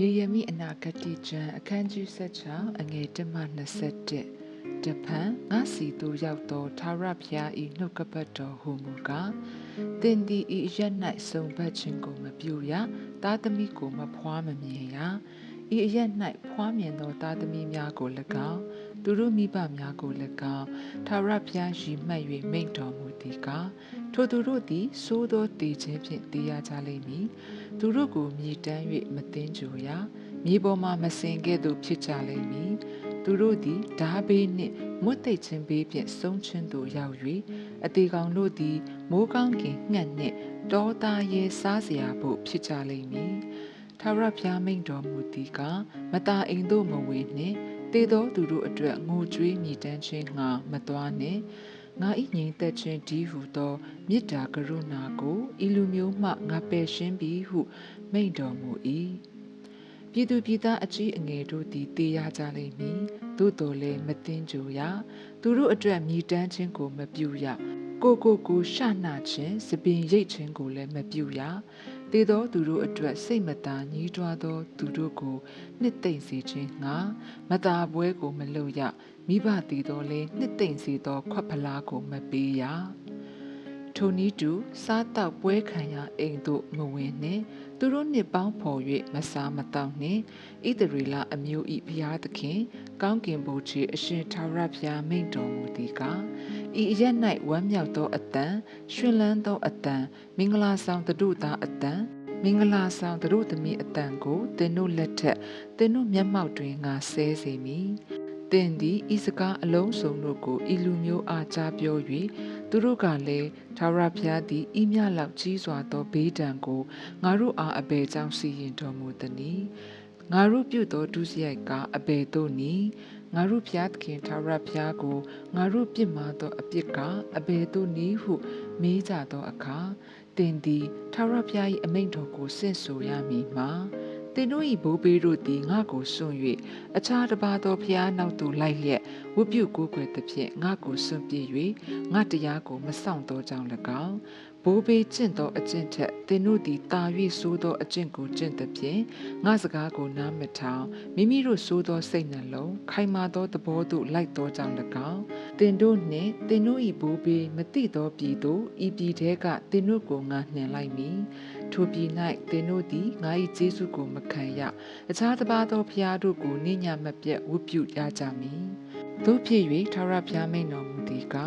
ရေရမိအနာဂတိကျမ်းအခန်းကြီး16အငယ်1မှ21တဖန်ငါစီသို့ရောက်သောသာရဖျားဤနှုတ်ကပတ်တော်ဟူမူကားတင်ဒီဤရက်၌စုံဘတ်ခြင်းကိုမပြုရသားသမီးကိုမဖွားမမြင်ရ ဤအရက်၌ဖွားမြင်သောသားသမီးများကို၎င်းသူတို့မိဘများကို၎င်းထာဝရဘုရားရည်မှတ်၍မိန့်တော်မူသည်ကားထိုသူတို့သည်စိုးသောတည်ခြင်းဖြင့်တည်ရကြလိမ့်မည်သူတို့ကိုမြည်တမ်း၍မသိမ်းကြရမြေပေါ်မှမစင်ကဲ့သို့ဖြစ်ကြလိမ့်မည်သူတို့သည်ဓာဘေးနှင့်မွတ်သိပ်ခြင်းဘေးဖြင့်ဆုံးချင်းသို့ရောက်၍အသေးကောင်တို့သည်မိုးကောင်းကင်ငှက်နှင့်တောသားရဲစားစရာဖို့ဖြစ်ကြလိမ့်မည်။ ထာဝရဘုရားမိန့်တော်မူသည်ကမตาအိမ်သို့မဝေနှင့်တေသောသူတို့အတွက်ငိုကြွေးမြည်တမ်းခြင်းငှာမသွားနှင့်ငါဤငြိမ်သက်ခြင်းဒီဟုသောမေတ္တာကရုဏာကိုဤလူမျိုးမှငါပယ်ရှင်းပြီဟု မိန့်တော်မူ၏ပြည်သူပြည်သားအကြီးအငယ်တို့သည်တေးရကြလိမ့်မည်သို့တော်လည်းမသိကြရသူတို့အတွက်မြည်တမ်းခြင်းကိုမပြုရကိုကိုကိုရှနာခြင်းစပင်ရိတ်ခြင်းကိုလည်းမပြုရ တေသောသူတို့အတွက်စိတ်မသာညှိတွားသော သူတို့ကိုနှစ်သိမ့်စေခြင်းငါမသာပွဲကိုမလုပ်ရမိဘတည်တော်လဲနှစ်သိမ့်စေသောခွက်ဖလားကိုမပေးရ ထိုနည်းတူစားတောက်ပွဲခံရအိမ်သို့မဝင်နှင့်သူတို့နှစ်ပေါင်းဖော်၍မစားမတောက်နှင့်ဣသရေလအမျိုး၏ဘုရားသခင် ကောင်းကင်ဘုရားအရှင်ထာဝရဘုရားမိန့်တော်မူသည်ကားဤအရက်၌ဝမ်းမြောက်သောအတန်ရှင်လန်းသောအတန်မင်္ဂလာဆောင်တုသားအတန်မင်္ဂလာဆောင်သူတို့သမီးအတန်ကိုသင်တို့လက်ထက်သင်တို့မျက်မှောက်တွင်ငါဆဲစေမည်သင်သည်ဤစကားအလုံးစုံတို့ကိုဤလူမျိုးအားကြားပြော၍သူတို့ကလည်း သာရဖျားသည်ဤမြလောက်ကြီးစွာသောဘေးဒဏ်ကိုငါတို့အားအဘယ်ကြောင့်စီရင်တော်မူသနည်းငါတို့ပြုသောဒုစရိုက်ကအဘယ်သို့နည်းငါတို့ဖျားသခင်သာရဖျားကိုငါတို့ပြစ်မှားသောအပြစ်ကအဘယ်သို့နည်းဟု မေးကြသောအခါတင်သည်သာရဖျား၏အမိန့်တော်ကိုဆင့်ဆိုရမည်မှာ သင်တို့၏ဘိုးဘေးတို့သည်ငါ့ကိုစွန့်၍အခြားတစ်ပါးသောဖျားနောက်သို့လိုက်လျက်ဝတ်ပြုကိုးကွယ်သဖြင့်ငါ့ကိုစွန့်ပြေး၍ငါတရားကိုမဆောင်သောကြောင့်၎င်းဘိုးဘေးကျင့်သောအကျင့်ထက်သင်တို့သည်တာ၍ဆိုးသောအကျင့်ကိုကျင့်သဖြင့်ငါစကားကိုနားမထောင်မိမိတို့ဆိုးသောစိတ်နှလုံးခိုင်မာသောသဘောသို့လိုက်သောကြောင့်၎င်းသင်တို့နှင့်သင်တို့၏ဘိုးဘေးမသိသောပြည်သို့ဤပြည်ထဲကသင်တို့ကိုငါနှင်လိုက်မည် ထိုပြည်၌သင်တို့သည်ငါ၏ကျေးဇူးကိုမခံရအခြားတစ်ပါးသောဖျားတို့ကိုနိညာမပြတ်ဝတ်ပြုရကြမည်တို့ဖြစ်၍ထာဝရဘုရားမိန်တော်မူသည်ကဣ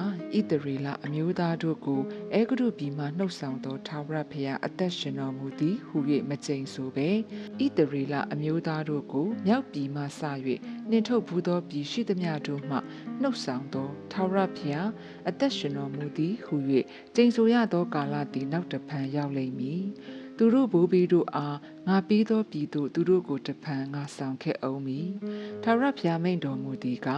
သရေလအမျိုးသားတို့ကိုအေဂရုပြည်မှနှုတ်ဆောင်သောထာဝရဘုရားအသက်ရှင်တော်မူသည်ဟု၍မကြိမ်ဆိုပဲဣသရေလအမျိုးသားတို့ကိုမြောက်ပြည်မှစ၍နှင်ထုတ်ဘူးသောပြည်ရှိသမျှတို့မှနှုတ်ဆောင်သောထာဝရဘုရားအသက်ရှင်တော်မူသည်ဟု၍ကြိမ်ဆိုရသောကာလသည်နောက်တဖန်ရောက်လိမ့်မည် သူတို့ဘိုးဘေးတို့အားငါပေးသောပြည်သို့သူတို့ကိုတဖန်ငါဆောင်ခဲ့အောင်မည်ထာဝရဘုရားမိန်တော်မူသည်က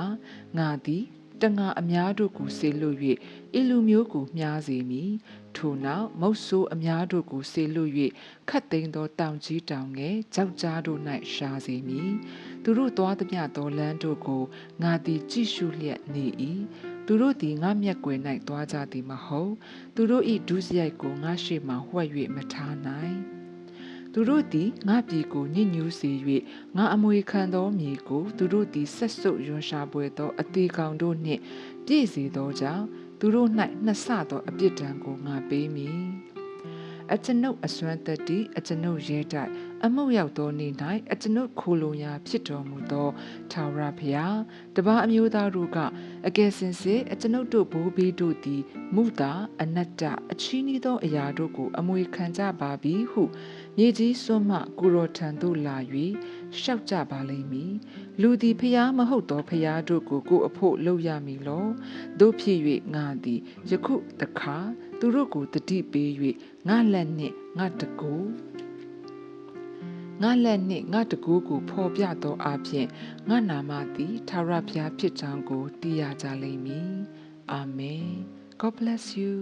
ငါသည်တငါအများတို့ကိုဆေလွတ်၍အလူမျိုးကိုမြားစေမည်ထို့နောက်မုတ်ဆိုးအများတို့ကိုဆေလွတ်၍ခတ်သိမ်းသောတောင်ကြီးတောင်ငယ်ကြောက်ကြားတို့၌ရှာစေမည်သူတို့သွားသမျှသောလမ်းတို့ကိုငါသည်ကြည့်ရှုလျက်နေ၏ သူတို့သည်ငါမျက်ွယ်၌သွားကြသည်မဟုတ်သူတို့၏ဒုစရိုက်ကိုငါရှေ့မှဝှက်၍မထားနိုင်သူတို့သည်ငါပြည်ကိုညှဉ်းညူးစေ၍ငါအမွေခံသောမြေကိုသူတို့သည်ဆက်ဆုပ်ရွံရှာပွဲသောအသေးကောင်တို့နှင့်ပြည့်စေသောကြောင့်သူတို့၌နှစ်ဆသောအပြစ်ဒဏ်ကိုငါပေးမည်အကျွန်ုပ်အစွမ်းတတိအကျွန်ုပ်ရဲတိုက် အမှုရောက်သောနေ့၌အကျွန်ုပ်ခိုလုံရာဖြစ်တော်မူသောထာဝရဘုရားတပါအမျိုးသားတို့ကအကယ်စင်စစ်အကျွန်ုပ်တို့ဘိုးဘေးတို့သည်မုတာအနတ္တအချီးနှီးသောအရာတို့ကို အမွေခံကြပါပြီဟုမြေကြီးစွန်းမှကိုရောထံသို့လာ၍ရှောက်ကြပါလိမ့်မည်လူသည်ဖျားမဟုတ်သောဖျားတို့ကိုကိုအဖို့လုပ်ရမည်လောတို့ဖြစ်၍ငါသည်ယခုတခါသူတို့ကိုတတိပေး၍ငါလက်နှင့်ငါတကူ ငါလက်နှင့်ငါတကူကိုဖော်ပြသောအဖြစ်ငါနာမသည်သာရဖျားဖြစ်ကြောင်းကိုသိရကြလိမ့်မည်အာမင် God bless you